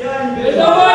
يعني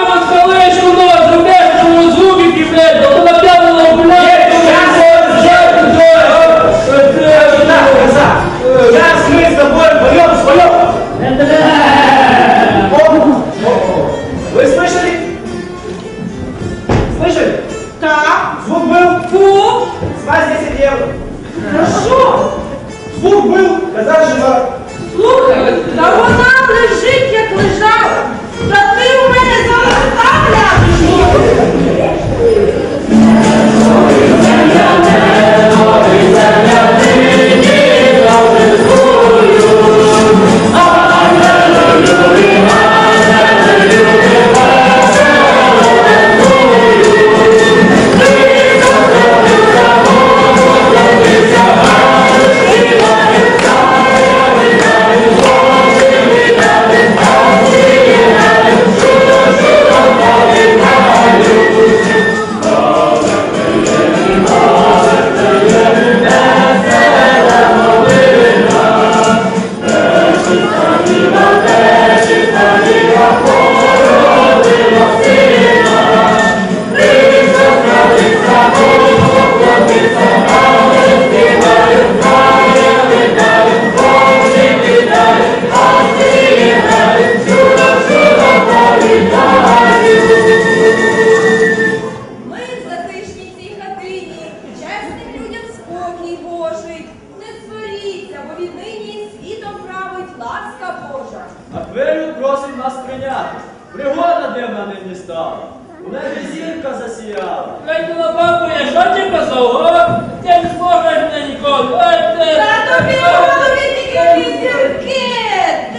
зірка засіяла. Хай на бабу, я що ти казав? Ти не зможеш мене ніколи. Та тобі голові тільки візірки!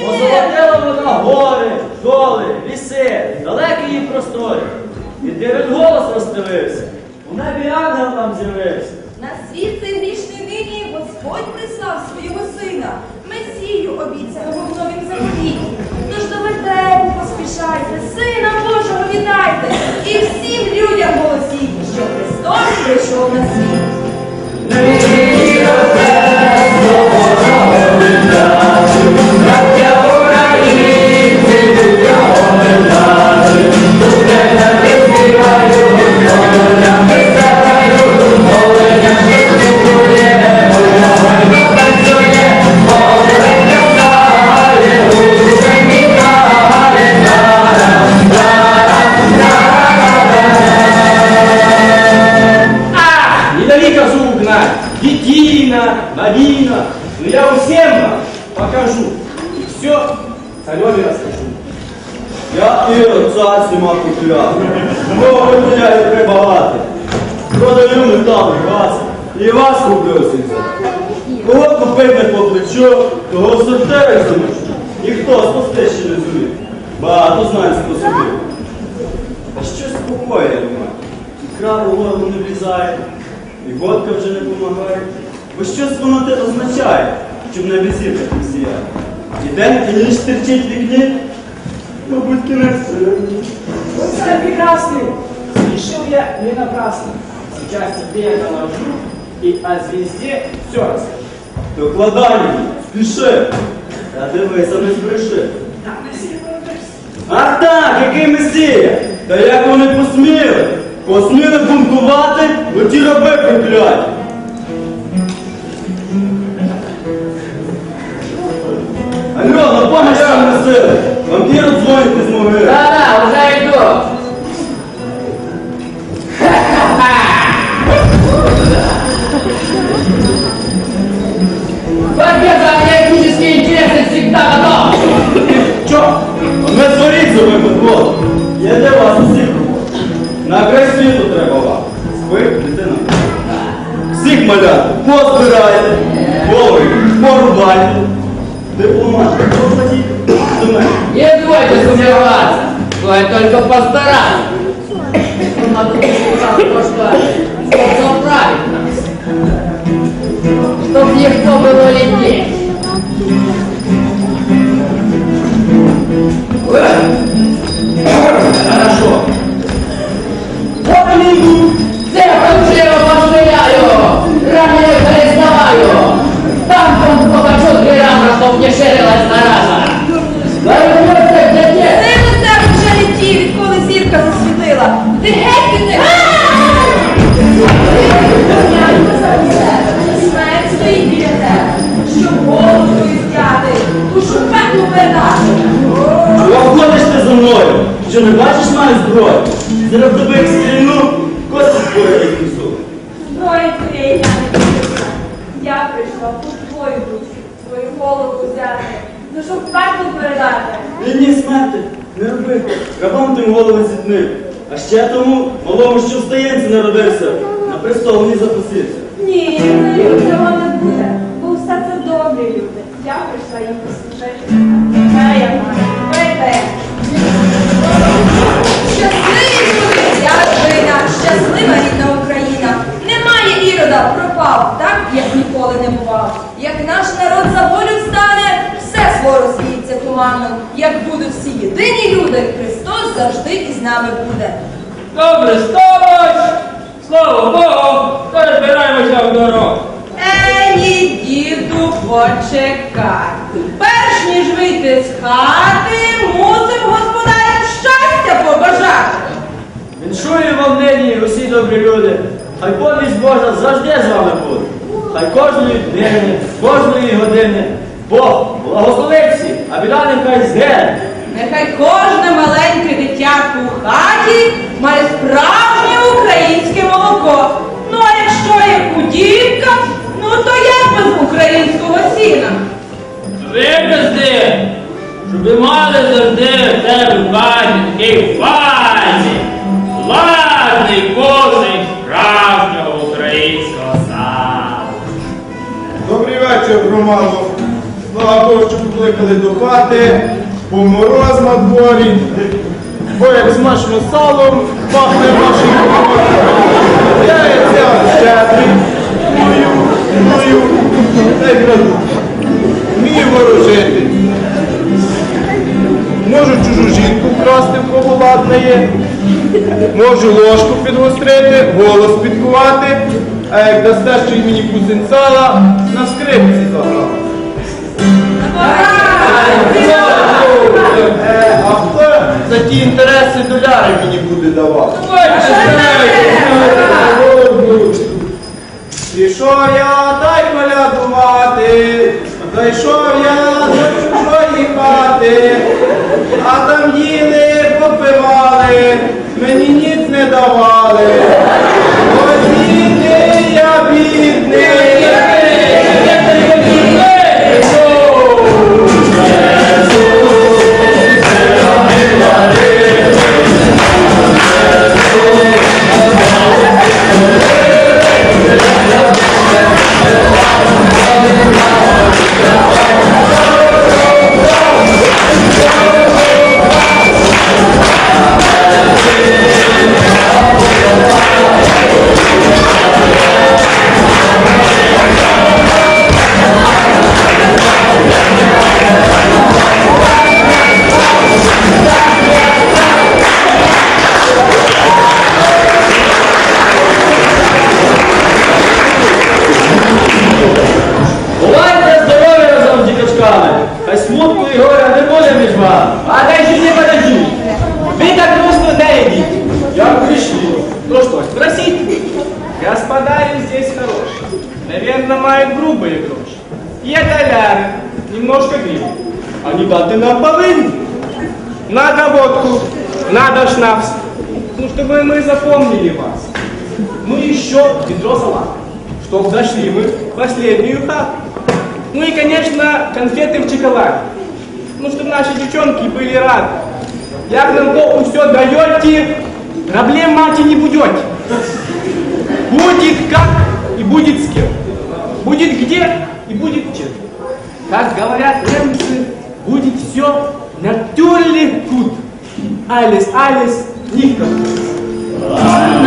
Позолотила вона гори, доли, ліси, далекі її простори. І дивен голос розстелився. У небі ангел нам з'явився. На світ цей грішний нині Господь прислав свого Марина. Но я всем вам покажу. И все цареве расскажу. Я Ірод, цар всіма купля. Мого виявляє прибагати. Продаю метал і вас, і вас куплю сінця. Кого купити по плечу, того сортери замочу. Ніхто спасти ще не зумів. Багато знань способів. А що спокоє немає? І у голову не влізає, і водка вже не помагає. Бо щось воно те означає, щоб на візитах не сіяє. І день і ніч терчить вікні, мабуть, кінець. Царь прекрасный, спешил я не напрасно. Сейчас тебе я доложу и о звезде все расскажу. Докладай мені, спіши. Та дивися, не збреши. Там северном А так, який месія? Та як вони посміли? Посміли бунтувати, бо ті раби прокляті. На помощь нам не сили. Вампіру дзвонити змогли. Да-да, уже иду. Победа энергетические интересы всегда готов. Чо? Ми зворіть за вами двох. Я для вас усіх. На край світу треба вам. Спи, дитина. Всіх малят, позбирайте, голови, порубайте. Не Не бойтесь умираться, стоит только постараться. Надо прошла, чтобы правильно. Чтоб никто было летит. Зброї. Зараз добив стрільну, косить твоє несу. Зброї твоєї я не боюся. Я прийшла у твою душу, твою голову взяти, душу в пекло передати. Рідні смерти, не роби, рабам тим голови зітнив. А ще тому малому, що в стаєнці народився, на престол не запустився. Ні, не цього не буде, бо все це добрі люди. Я прийшла їм послужити. Це я маю, народ за волю стане, все свого розвіється туманом. Як будуть всі єдині люди, Христос завжди із нами буде. Добре, сточ! Слава Богу, тепер збираємося в дорогу. Ені, діду, почекай. Перш ніж вийти з хати, мусим господарям щастя побажати. Віншую вам нині усі добрі люди. Хай поміч Божа завжди з вами буде. Хай кожної днини, кожної години Бог благословить всіх, а біда нехай згине. Нехай кожне маленьке дитятко у хаті має справжнє українське молоко. Ну а якщо є худівка, ну то як без українського сіна? Випусти, щоб ви мали завжди в тебе в хаті такий файний, ладний кошик справжнього українського саду. Вечір, громадо. Слава Богу, що покликали до хати, бо мороз на дворі, бо як смачно салом пахне вашим Я яйця щедрий, мою, мою, не краду. Вмію ворожити. Можу чужу жінку вкрасти в кого ладна є. Можу ложку підгострити, голос підкувати, а як дасте й мені кусень сала, на скрипці заграв. А хто за ті інтереси доляри мені буде давати? Пішов я дай колядувати, зайшов я до чужої хати, а там їли, попивали, мені ніц не давали. Что, спросить? Господарин здесь хороший. Наверное, мает грубые гроши. И доляры. Немножко гривен. Ані дати нам повинні. Надо водку, надо шнапс. Ну, чтобы мы запомнили вас. Ну еще ведро салата. Чтоб зашли мы в последнюю хату. Ну и, конечно, конфеты в шоколаде. Ну, чтобы наши девчонки были рады. Як нам Богу все даете, проблем мати не будете. Будет как и будет с кем. Будет где и будет чем. Как говорят немцы, будет все natürlich gut. Alles, alles nicht kaputt. Ой,